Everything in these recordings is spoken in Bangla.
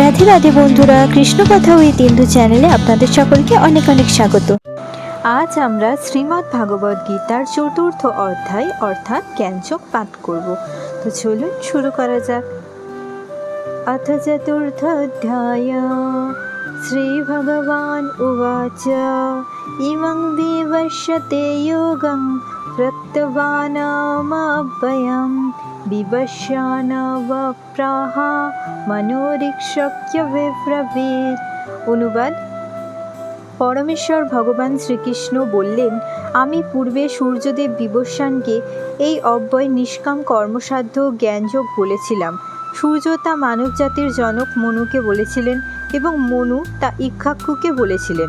রাধে রাধে বন্ধুরা, কৃষ্ণ কথা ওই হিন্দু চ্যানেলে আপনাদের সকলকে অনেক অনেক স্বাগত। আজ আমরা শ্রীমৎ ভাগবত গীতার চতুর্থ অধ্যায়, অর্থাৎ জ্ঞানচক পাঠ করব। তো চলুন শুরু করা যাক। অথ চতুর্থ অধ্যায় শ্রী ভগবান উবাচ। ইমং দেবশ্যতে যোগং প্রত্যবানামাব্যয়ম। বিবস্যানবপ্রাহ মনোরিক্ষক্য বিব্রবীত অনুবাদ পরমেশ্বর ভগবান শ্রীকৃষ্ণ বললেন, আমি পূর্বে সূর্যদেব বিবস্বানকে এই অব্যয় নিষ্কাম কর্মসাধ্য জ্ঞানযোগ বলেছিলাম। সূর্য তা মানব জাতির জনক মনুকে বলেছিলেন এবং মনু তা ইক্ষাক্ষুকে বলেছিলেন।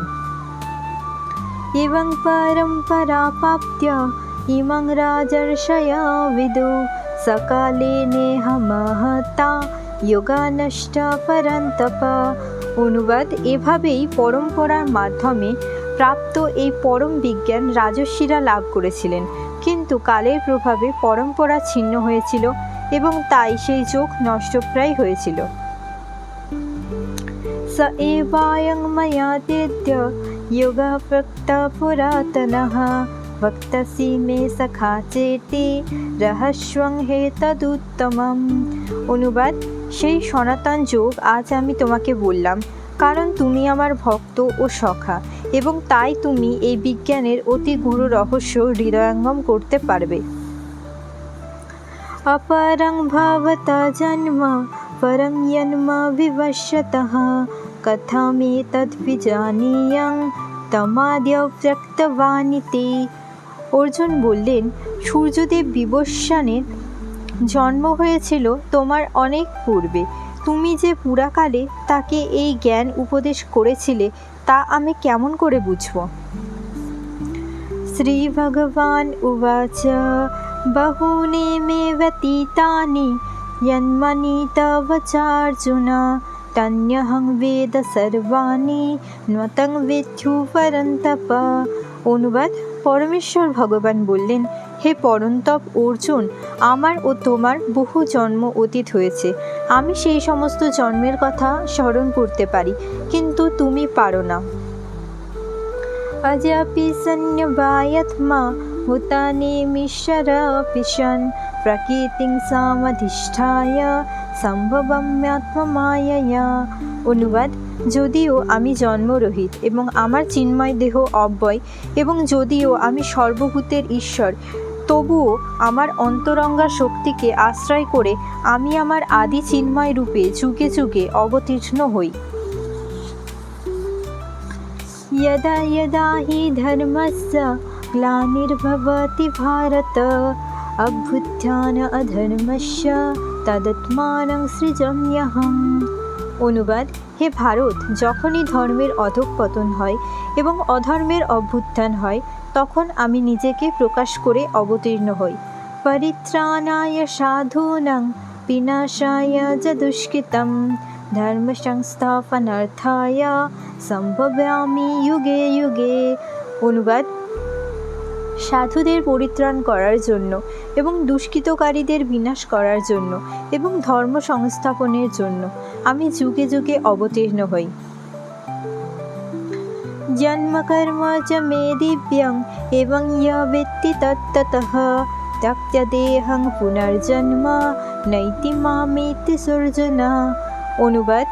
এবং পরম্পরা পরম্পরাপ্য ইমং রাজর্ষয়া বিদু। সকালে নেহ মহতা যোগানষ্ট পরন্তপ অনুবাদ এভাবেই পরম্পরার মাধ্যমে প্রাপ্ত এই পরম বিজ্ঞান রাজস্বীরা লাভ করেছিলেন কিন্তু কালের প্রভাবে পরম্পরা ছিন্ন হয়েছিল এবং তাই সেই চোখ নষ্টপ্রায় হয়েছিল स एवायं मया तेद्य योगः प्रोक्तः पुरातनः वक्तसि मे सखा চেতি রহস্যং হে তদুত্তমম অনুবাদ সেই সনাতন যোগ আজ আমি তোমাকে বললাম কারণ তুমি আমার ভক্ত ও সখা এবং তাই তুমি এই বিজ্ঞানের অতি গুরু রহস্য হৃদয়ঙ্গম করতে পারবে अपरं भवता जन्म परं यन्म विवश्यतः कथमेतद्विजानीयं তমাদ্য ব্যক্তবানিতে অর্জুন বললেন, সূর্যদেব বিবস্বানের জন্ম হয়েছিল তোমার অনেক পূর্বে। তুমি যে পুরাকালে তাকে এই জ্ঞান উপদেশ করেছিলে, তা আমি কেমন করে বুঝব? শ্রী ভগবান উবাচ, বহুনি মেবতীতানি যন্মনি তবচার্জুনা তন্যহং বেদ সর্বাণী নতং বিদ্যুপরন্তপ অনুবাদ পরমেশ্বর ভগবান বললেন হে পরন্তপ অর্জুন আমার ও তোমার বহু জন্ম অতীত হয়েছে আমি সেই সমস্ত জন্মের কথা স্মরণ করতে পারি কিন্তু তুমি পারো না अजपि सन्न्यवायत्मा भूतानि मिश्रपिशन् प्रकृतिं सामधिष्ठाय সম্ভবম্যাত্মমায়া অনুবাদ যদিও আমি জন্মরহিত এবং আমার চিন্ময় দেহ অব্যয় এবং যদিও আমি সর্বভূতের ঈশ্বর তবুও আমার অন্তরঙ্গা শক্তিকে আশ্রয় করে আমি আমার আদি চিন্ময় রূপে যুগে যুগে অবতীর্ণ হই यदा यदा हि धर्मस्य ग्लानिर्भवति भारत अभ्युत्थान अधर्मस्य তদত্মানং সৃজম্যহম অনুবাদ, হে ভারত, যখনই ধর্মের অধঃপতন হয় এবং অধর্মের অভ্যুত্থান হয়, তখন আমি নিজেকে প্রকাশ করে অবতীর্ণ হই। পরিত্রাণায় সাধূনাং, বিনাশায় চ দুষ্কৃতম ধর্ম সংস্থাপনার্থায় সম্ভব্যামি যুগে যুগে। অনুবাদ সাধুদের পরিত্রাণ করার জন্য এবং দুষ্কৃতকারীদের বিনাশ করার জন্য এবং ধর্ম সংস্থাপনের জন্য আমি যুগে যুগে অবতীর্ণ হই। জন্মকর্ম চ মে দিব্যং এবং ইয় ব্যক্তি তত্ততঃ ত্যক্ত দেহং পুনর্জন্ম নৈতি মামেতি সর্জনা। অনুবাদ,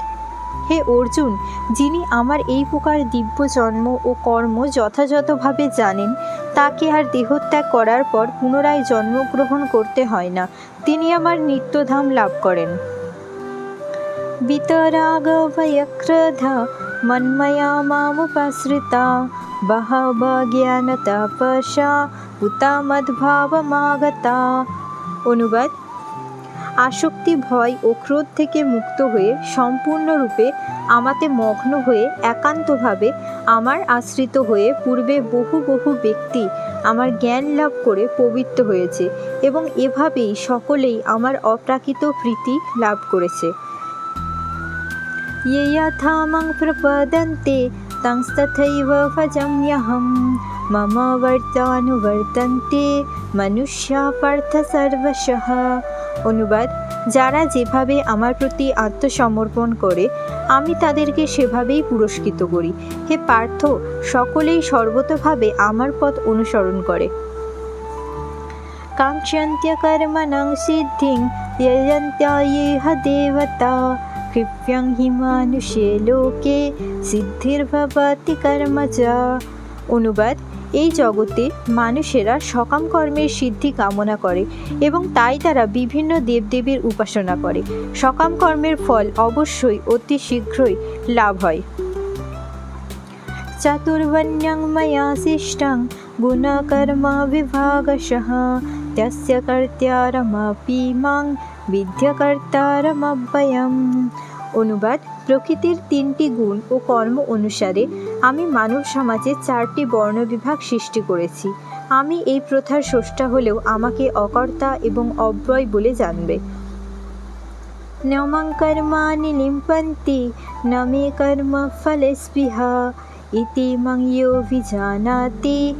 হে অর্জুন, যিনি আমার এই প্রকার দিব্য জন্ম ও কর্ম যথাযথভাবে জানেন তাকে আর দেহত্যাগ করার পর পুনরায় জন্মগ্রহণ করতে হয় না। তিনি আমার নিত্যধাম লাভ করেন। বিতরাগভয়ক্রধ বহব জ্ঞান তপসা উতামদ্ভাবমাগতা। অনুবাদ। আসক্তি, ভয় ও ক্রোধ থেকে মুক্ত হয়ে সম্পূর্ণরূপে আমাতে মগ্ন হয়ে একান্তভাবে আমার আশ্রিত হয়ে পূর্বে বহু বহু ব্যক্তি আমার জ্ঞান লাভ করে পবিত্র হয়েছে এবং এভাবেই সকলেই আমার অপ্রাকৃত প্রীতি লাভ করেছে ये यथा मां प्रपदन्ते तंस्तथैव भजम्यहं मम वर्तानुवर्तन्ते मनुष्या पार्थ सर्वशः অনুবাদ যারা যেভাবে আমার প্রতি আত্মসমর্পণ করে আমি তাদেরকে সেভাবেই পুরস্কৃত করি হে পার্থ সকলেই সর্বতভাবে আমার পথ অনুসরণ করে কাঙ্ক্ষন্ত্যকর্মণং সিদ্ধিং यजन्त्यायेह দেবতা কৃপ্যং হি মানুষে লোকে সিদ্ধির্ভবতি কর্মজা অনুবাদ এই জগতে মানুষেরা সকাম কর্মের সিদ্ধি কামনা করে এবং তাই তারা বিভিন্ন দেবদেবীর উপাসনা করে। সকাম কর্মের ফল অবশ্যই অতি শীঘ্রই লাভ হয়। চাতুর্বণ্যং ময়া শিষ্টং গুণকর্মা বিভাগশः। তস্য কর্তারমপি মাং বিদ্যকর্তারমব্যয়ম। অনুবাদ প্রকৃতির তিনটি গুণ ও কর্ম অনুসারে আমি মানব সমাজে চারটি বর্ণবিভাগ সৃষ্টি করেছি। আমি এই প্রথার স্রষ্টা হলেও আমাকে অকর্তা এবং অব্যয় বলে জানবে। নমং লিম্পন্তি ন মে কর্ম ফলে স্পৃহা, ইতি মং বিজানাতি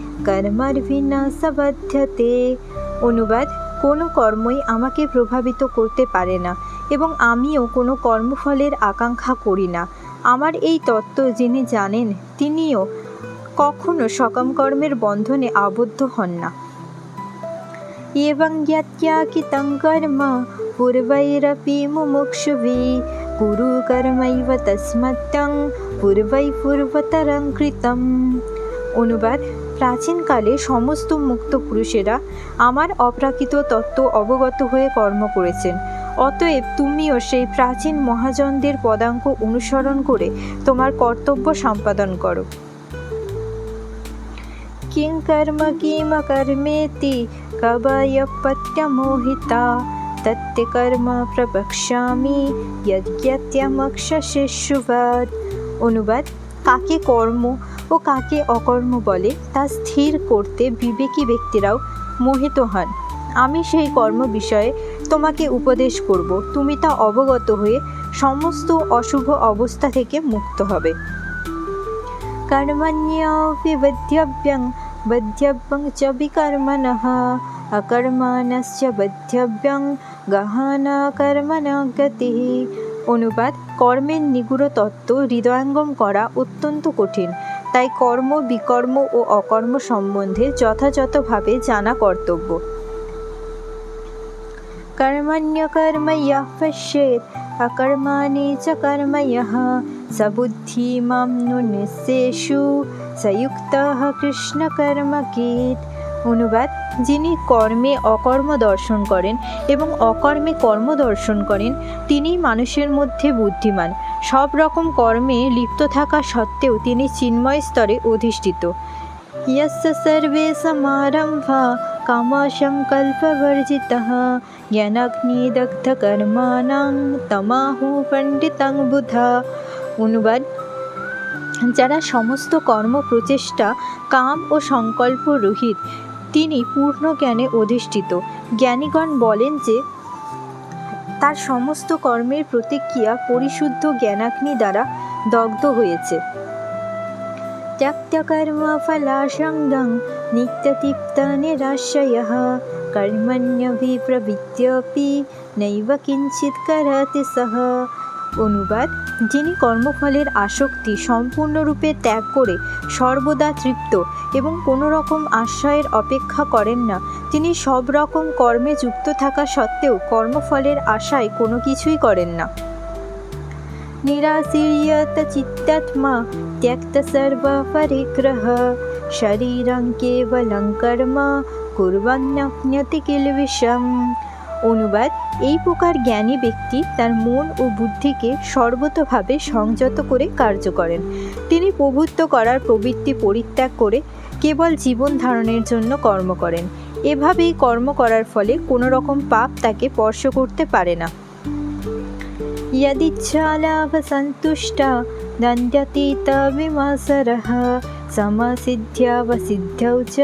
সবধ্যতে। অনুবাদ, কোনো কর্মই আমাকে প্রভাবিত করতে পারে না। এবং আমিও কোনো কর্মফলের আকাঙ্ক্ষা করি না। আমার এই তত্ত্ব যিনি জানেন, তিনিও কখনো সকাম কর্মের বন্ধনে আবদ্ধ হন না। এবং জ্ঞাত্যাকিতং কর্ম, পূর্বৈরপি মুমুক্ষুভি, কুরু কর্মৈব তস্মত্তং, পূর্বৈ পূর্বতরং কৃতম। অনুবাদ, প্রাচীনকালে সমস্ত মুক্ত পুরুষেরা আমার অপ্রাকৃত তত্ত্ব অবগত হয়ে কর্ম করেছেন। অতএব তুমিও সেই প্রাচীন মহাজনদের পদাঙ্ক অনুসরণ করে তোমার কর্তব্য সম্পাদন করো। কিং কর্ম কিম কর্মেতি কবয়পত্যমোহিতা তত্তে কর্ম প্রবক্ষ্যামি যজ্ঞত্যমক্ষশিশুবাদ অনুবাদ, কাকে কর্ম ও কাকে অকর্ম বলে তা স্থির করতে বিবেকী ব্যক্তিরাও মোহিত হন। আমি সেই কর্ম বিষয়ে তোমাকে উপদেশ করব, তুমি তা অবগত হয়ে সমস্ত অশুভ অবস্থা থেকে মুক্ত হবে। চ গতিঃ। অনুবাদ, কর্মের নিগুড় তত্ত্ব হৃদয়ঙ্গম করা অত্যন্ত কঠিন, তাই কর্ম বিকর্ম ও অকর্ম সম্বন্ধে যথাযথভাবে জানা কর্তব্য। कर्मण्यकर्मयः पश्येत्। अकर्माणि च कर्मयः। सबुद्धि मां नु নিঃশেষু সয়ুক্তঃ কৃষ্ণ অনুবাদ যিনি কর্মে অকর্ম দর্শন করেন এবং অকর্মে কর্ম দর্শন করেন তিনি মানুষের মধ্যে বুদ্ধিমান সব রকম কর্মে লিপ্ত থাকা সত্ত্বেও তিনি চিন্ময় স্তরে অধিষ্ঠিত। ইয়স্য সর্বে সমারম্ভা कामसङ्कल्पवर्जितः জ্ঞানাগ্নিদগ্ধকর্মাণাং তমাহু পণ্ডিতাং বুধা অনুবাদ যারা সমস্ত কর্ম প্রচেষ্টা কাম ও সংকল্প রহিত তিনি পূর্ণ জ্ঞানে অধিষ্ঠিত জ্ঞানীগণ বলেন যে তার সমস্ত কর্মের প্রতিক্রিয়া পরিশুদ্ধ জ্ঞানাগ্নি দ্বারা দগ্ধ হয়েছে त्यक्तकर्मफलासङ्गं नित्यतृप्तनिराश्रयः কর্মণ্যভিপ্রবৃত্ত্যপি নৈব কিঞ্চিৎ করতি সহ অনুবাদ যিনি কর্মফলের আসক্তি সম্পূর্ণরূপে ত্যাগ করে সর্বদা তৃপ্ত এবং কোনো রকম আশ্রয়ের অপেক্ষা করেন না তিনি সব রকম কর্মে যুক্ত থাকা সত্ত্বেও কর্মফলের আশায় কোনো কিছুই করেন না निराशीर्यत चित्तात्मा त्यक्तसर्वपरिग्रह शरीरं केवलं कर्म কুর্বান্নাপ্যতি কিলবিষম অনুবাদ এই প্রকার জ্ঞানী ব্যক্তি তার মন ও বুদ্ধিকে সর্বতভাবে সংযত করে কার্য করেন তিনি প্রভুত্ব করার প্রবৃত্তি পরিত্যাগ করে কেবল জীবন ধারণের জন্য কর্ম করেন এভাবেই কর্ম করার ফলে কোনো রকম পাপ তাকে স্পর্শ করতে পারে না यदिच्छालाभसन्तुष्टा दण्ड्यतीतविमसरः समसिद्ध्यावसिद्ध्यौ च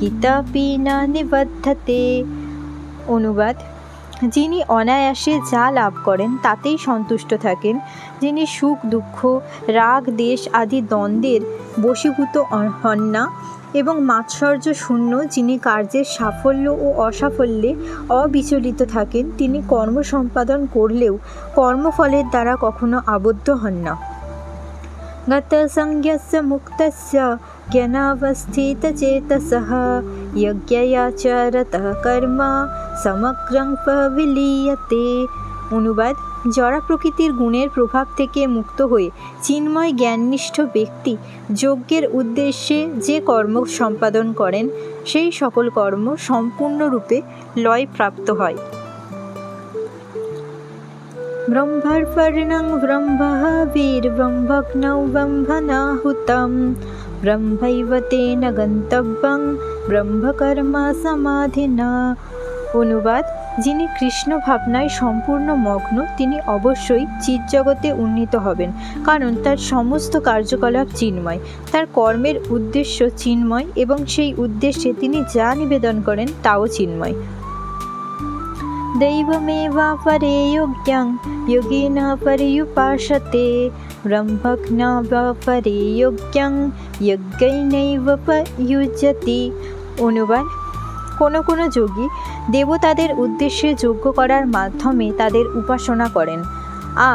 कितापि न निबद्धते অনুবাদ যিনি অনায়াসে যা লাভ করেন তাতেই সন্তুষ্ট থাকেন যিনি সুখ দুঃখ রাগ দেশ আদি দ্বন্দ্বের বশীভূত অ- হন না এবং মাৎসর্য শূন্য যিনি কার্যের সাফল্য ও অসাফল্যে অবিচলিত থাকেন তিনি কর্ম সম্পাদন করলেও কর্মফলের দ্বারা কখনো আবদ্ধ হন না गतसंज्ञस्य मुक्तस्य ज्ञानावस्थितचेतसः यज्ञयाचरतः कर्म সমগ্রং প্রবিলীয়তে অনুবাদ জড়া প্রকৃতির গুণের প্রভাব থেকে মুক্ত হয়ে চিন্ময় জ্ঞাননিষ্ঠ ব্যক্তি যজ্ঞের উদ্দেশ্যে যে কর্ম সম্পাদন করেন সেই সকল কর্ম সম্পূর্ণরূপে লয় প্রাপ্ত হয় ब्रह्मर्वर्णं ब्रह्मः वीरब्रह्मग्नौ ब्रह्मणाहुतं ব্রহ্মৈব তেন গন্তব্যং ব্রহ্মকর্মা সমাধিনা অনুবাদ যিনি কৃষ্ণ ভাবনায় সম্পূর্ণ মগ্ন তিনি অবশ্যই চিৎজগতে উন্নীত হবেন কারণ তার সমস্ত কার্যকলাপ চিন্ময় তার কর্মের উদ্দেশ্য চিন্ময় এবং সেই উদ্দেশ্যে তিনি যা নিবেদন করেন তাও চিন্ময় दैवमेवापरे না योगिनः पर्युपासते ब्रह्मज्ञावापरे योग्यं यज्ञैनैव पयुज्यति অনুবাদ কোনো কোনো যোগী দেবতাদের উদ্দেশ্যে যজ্ঞ করার মাধ্যমে তাদের উপাসনা করেন।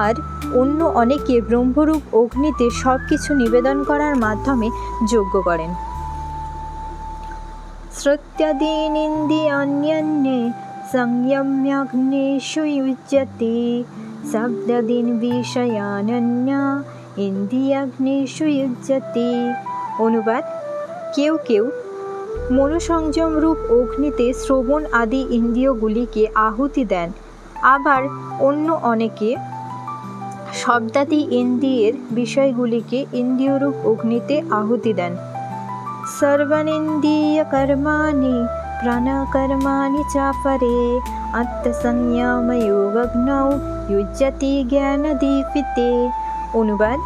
আর অন্য অনেকে ব্রহ্মরূপ অগ্নিতে সব কিছু নিবেদন করার মাধ্যমে যজ্ঞ করেন। শ্রোত্যাদীনিন্দি অন্যান্যে संयम्याग्नेषु युज्यते शब्ददीन् বিষয়ানন্যা ইন্দ্রিয়াগ্নেষু যুজ্যতে অনুবাদ কেউ কেউ মনোসংযম রূপ অগ্নিতে শ্রবণ আদি ইন্দ্রিয়গুলিকে আহুতি দেন আবার অন্য অনেকে শব্দাদি ইন্দ্রিয়ের বিষয়গুলিকে ইন্দ্রিয়রূপ অগ্নিতে আহুতি দেন सर्वनिन्द्रियकर्माणि प्राणकर्माणि चापरे আত্মসংযমযোগগ্নৌ যুজ্যতি জ্ঞানদীপিতে অনুবাদ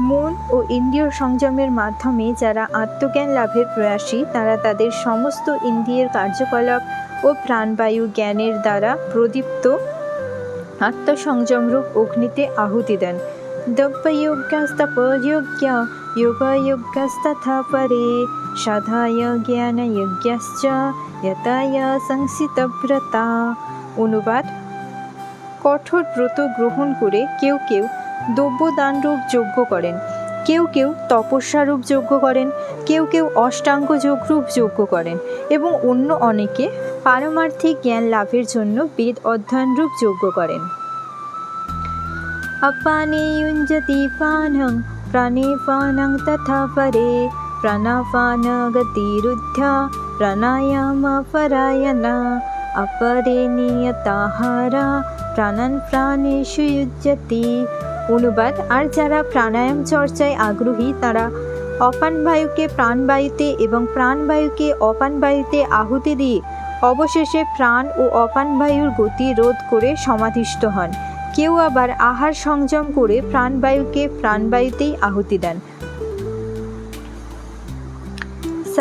মন ও ইন্দ্রিয় সংযমের মাধ্যমে যারা আত্মজ্ঞান লাভের প্রয়াসী তারা তাদের সমস্ত ইন্দ্রিয়ের কার্যকলাপ ও প্রাণবায়ু জ্ঞানের দ্বারা প্রদীপ্ত আত্মসংযমরূপ অগ্নিতে আহুতি দেন দব্যযোগ্যস্তপযোগ্য योगयुगस्तथा परे সাধায় জ্ঞানযজ্ঞশ্চ যতায় সংসিতব্রতা অনুবাদ। কঠোর ব্রত গ্রহণ করে কেউ কেউ দ্রব্যদানরূপ যজ্ঞ করেন। কেউ কেউ তপস্যারূপ যজ্ঞ করেন। কেউ কেউ অষ্টাঙ্গ যোগরূপ যজ্ঞ করেন এবং অন্য অনেকে পারমার্থিক জ্ঞান লাভের জন্য বেদ অধ্যয়নরূপ যজ্ঞ করেন। অপানে ইঞ্জতি পানং, প্রাণে পানং তথা পরে प्राणापानगतिरुद्ध्य प्राणायामपरायणा अपरे नियताहारा প্রাণান প্রাণেষু যুজ্যতি অনুবাদ আর যারা প্রাণায়াম চর্চায় আগ্রহী তারা অপান বায়ুকে প্রাণবায়ুতে এবং প্রাণবায়ুকে অপান বায়ুতে আহুতি দিয়ে অবশেষে প্রাণ ও অপান বায়ুর গতি রোধ করে সমাধিষ্ঠ হন কেউ আবার আহার সংযম করে প্রাণবায়ুকে প্রাণবায়ুতেই আহুতি দেন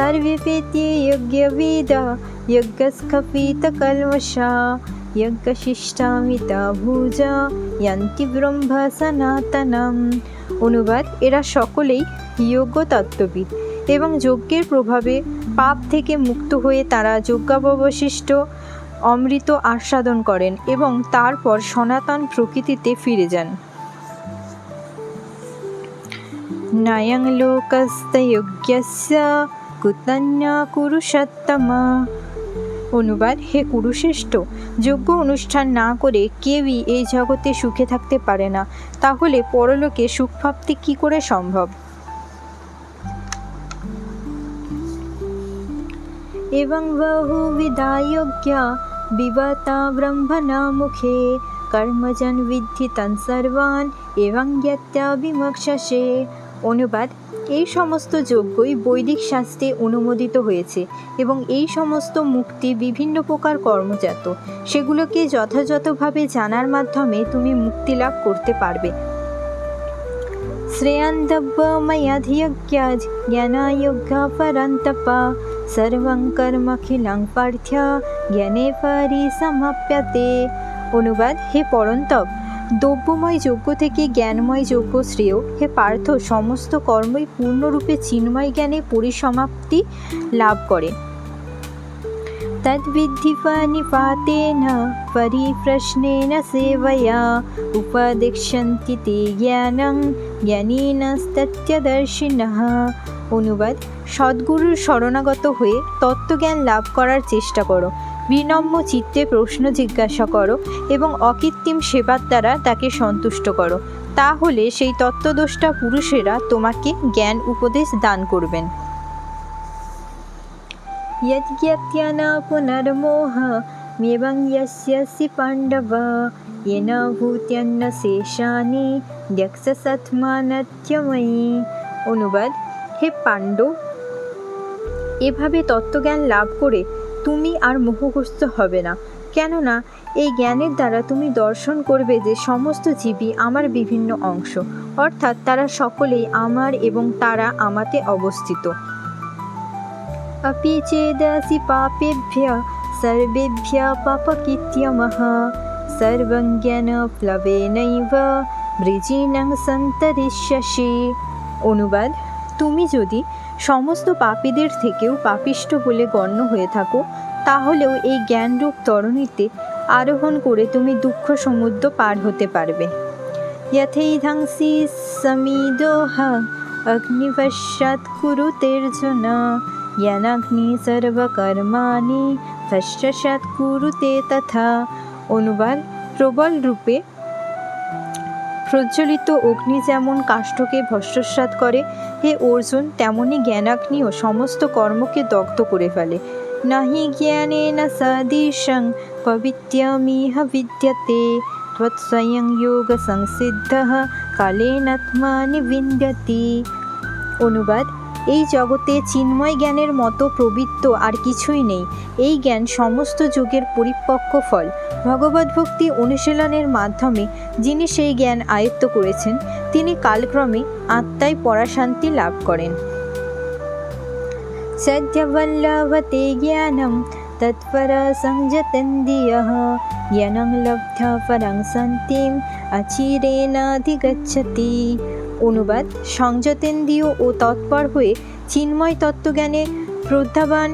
सर्ववेद्ये यज्ञवेदा यज्ञस्खपितकल्मषा যজ্ঞশিষ্টামিতা ভুজা ইয়ান্তি ব্রহ্ম সনাতনম অনুবাদ, এরা সকলেই যোগ্য তত্ত্ববিদ এবং যজ্ঞের প্রভাবে পাপ থেকে মুক্ত হয়ে তারা যজ্ঞাবশিষ্ট অমৃত আস্বাদন করেন এবং তারপর সনাতন প্রকৃতিতে ফিরে যান। নায়ং লোকস্তয়োগ্যস্য কুতন্যা কুরুষত্তমা। অনুবাদ, হে কুরুশ্রেষ্ঠ, যোগ্য অনুষ্ঠান না করে কেউই এই জগতে সুখে থাকতে পারে না। তাহলে পরলোকে সুখ প্রাপ্তি কী করে সম্ভব? এবং বহুবিধায়োগ্যা বিবাতা ব্রহ্মণা মুখে, কর্মজন বিদ্ধি তন সর্বান, এবং জ্ঞাত্যা বিমক্ষসে অনুবাদ, এই সমস্ত যজ্ঞই বৈদিক শাস্ত্রে অনুমোদিত হয়েছে এবং এই সমস্ত মুক্তি বিভিন্ন প্রকার কর্মজাত। সেগুলোকে যথাযথভাবে জানার মাধ্যমে তুমি মুক্তি লাভ করতে পারবে। অনুবাদ, হে পরন্তপ। দ্রব্যময় যজ্ঞ থেকে জ্ঞানময় যজ্ঞ শ্রেয় হে পার্থ সমস্ত কর্মই পূর্ণরূপে চিন্ময় জ্ঞানে পরিসমাপ্তি লাভ করে तद्विद्धि निपातेन परिप्रश्नेन सेवया उपदिक्षन्ति ते জ্ঞানং জ্ঞানীনস্তত্যদর্শিনः অনুবাদ সদ্গুরুর শরণাগত হয়ে তত্ত্বজ্ঞান লাভ করার চেষ্টা করো বিনম্র চিত্তে প্রশ্ন জিজ্ঞাসা করো এবং অকৃত্রিম সেবার দ্বারা তাকে সন্তুষ্ট করো তাহলে সেই তত্ত্বদোষ্টা পুরুষেরা তোমাকে জ্ঞান উপদেশ দান করবেন यद्यत्यन पुनर्मोहमेवं यस्यसि पाण्डव येन भूत्यन्न শেষানি দ্যক্ষসৎমানত্যময়ী অনুবাদ হে পাণ্ডব এভাবে তত্ত্বজ্ঞান লাভ করে তুমি আর মোহগ্রস্ত হবে না কেননা এই জ্ঞানের দ্বারা তুমি দর্শন করবে যে সমস্ত জীবই আমার বিভিন্ন অংশ অর্থাৎ তারা সকলেই আমার এবং তারা আমাতে অবস্থিত अपि चेदसि पापेभ्य सर्वेभ्यः पापकीत्यमः सर्वं জ্ঞানপ্লবেনৈব বৃজিনাং সন্তরিষ্যসি অনুবাদ তুমি যদি সমস্ত পাপীদের থেকেও পাপিষ্ট বলে গণ্য হয়ে থাকো, তাহলেও এই জ্ঞানরূপ তরণীতে আরোহণ করে তুমি দুঃখ সমুদ্র পার হতে পারবে। যথৈধাংসি জ্ঞানাগ্নি সর্বকর্মাণি তথা অনুবাদ প্রবল রূপে প্রজ্বলিত অগ্নি যেমন কাষ্ঠকে ভস্মসাত করে, হে অর্জুন, তেমনি জ্ঞানাগ্নিও সমস্ত কর্মকে দগ্ধ করে ফেলে। নাহি জ্ঞানে না সদৃশং পবিত্যমিহ বিদ্যতে, তৎস্বয়ং যোগ সংসিদ্ধ কালেনাত্মানি বিন্দতি অনুবাদ, এই জগতে চিন্ময় জ্ঞানের মতো প্রবৃত্ত আর কিছুই নেই। এই জ্ঞান সমস্ত যুগের পরিপক্ক ফল। ভগবত ভক্তি অনুশীলনের মাধ্যমে যিনি সেই জ্ঞান আয়ত্ত করেছেন, তিনি কালক্রমে আত্মায় পরাশান্তি লাভ করেন। সদ্যবল্লভতে জ্ঞানম তৎপরা সংযতন্দিয় জ্ঞানং লব্ধ পরং শান্তিম অচিরেনাধিগচ্ছতি অনুবাদ, সংযতেন্দ্রীয় ও তৎপর হয়ে চিন্ময় তত্ত্বজ্ঞানে প্রত্যাবান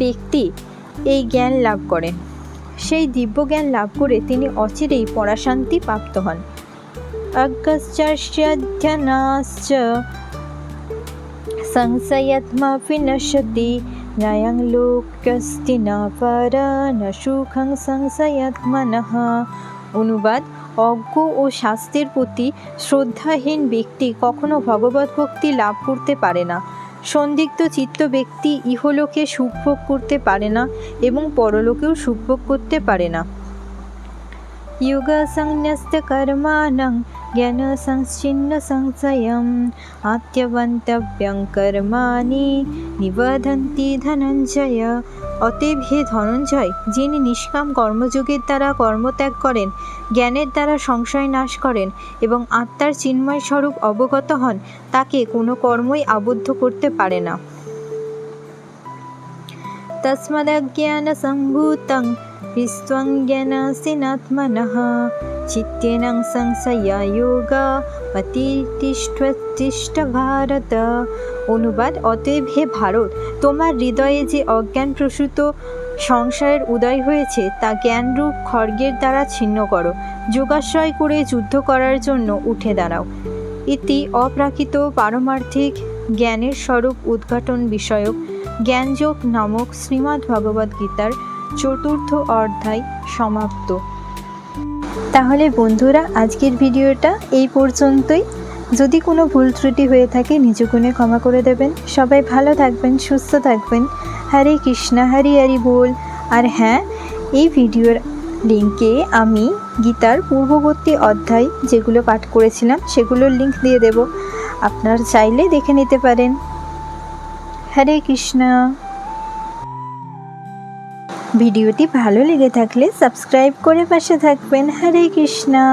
ব্যক্তি এই জ্ঞান লাভ করেন। সেই দিব্য জ্ঞান লাভ করে তিনি অচিরেই পরাশান্তি প্রাপ্ত হন। অজ্ঞশ্চাস্যধ্যনাশ্চ সংশয়ত্মপি নশ্যতি, ন্যায়ং লোকস্তি না পর ন সুখং সংশয়াত্মনঃ। অনুবাদ, অজ্ঞ ও শাস্ত্রের প্রতি শ্রদ্ধাহীন ব্যক্তি কখনো ভগবত ভক্তি লাভ করতে পারে না। সন্দিগ্ধ চিত্ত ব্যক্তি ইহলোকে সুখভোগ করতে পারে না এবং পরলোকেও সুখভোগ করতে পারে না युगसंन्यस्तकर्माणं ज्ञानसंच्छिन्नसंशयम् আত্যবন্তব্যং কর্মাণি নিবধন্তি ধনঞ্জয় অতএব হে ধনঞ্জয়, যিনি নিষ্কাম কর্মযোগের দ্বারা কর্মত্যাগ করেন, জ্ঞানের দ্বারা সংশয় নাশ করেন এবং আত্মার চিন্ময় স্বরূপ অবগত হন, তাকে কোনো কর্মই আবদ্ধ করতে পারে না। তস্মদজ্ঞানসম্ভূতং অতিষ্ঠ ভারত অনুবাদ অতএব হে ভারত, তোমার হৃদয়ে যে অজ্ঞান প্রসূত সংশয়ের উদয় হয়েছে, তা জ্ঞানরূপ খড়গের দ্বারা ছিন্ন করো। যোগাশ্রয় করে যুদ্ধ করার জন্য উঠে দাঁড়াও। ইতি অপ্রাকৃত পারমার্থিক জ্ঞানের স্বরূপ উদ্ঘাটন বিষয়ক জ্ঞানযোগ নামক শ্রীমদ্ ভগবদ্গীতার চতুর্থ অধ্যায় সমাপ্ত। তাহলে বন্ধুরা, আজকের ভিডিওটা এই পর্যন্তই। যদি কোনো ভুল ত্রুটি হয়ে থাকে নিজ গুণে ক্ষমা করে দেবেন। সবাই ভালো থাকবেন, সুস্থ থাকবেন। হরে কৃষ্ণা, হরি হরি বল। আর হ্যাঁ এই ভিডিওর লিঙ্কে আমি গীতার পূর্ববর্তী অধ্যায় যেগুলো পাঠ করেছিলাম, সেগুলোর লিঙ্ক দিয়ে দেব। আপনার চাইলে দেখে নিতে পারেন। হরে কৃষ্ণা। ভিডিওটি ভালো লেগে থাকলে সাবস্ক্রাইব করে পাশে থাকবেন। হরে কৃষ্ণা।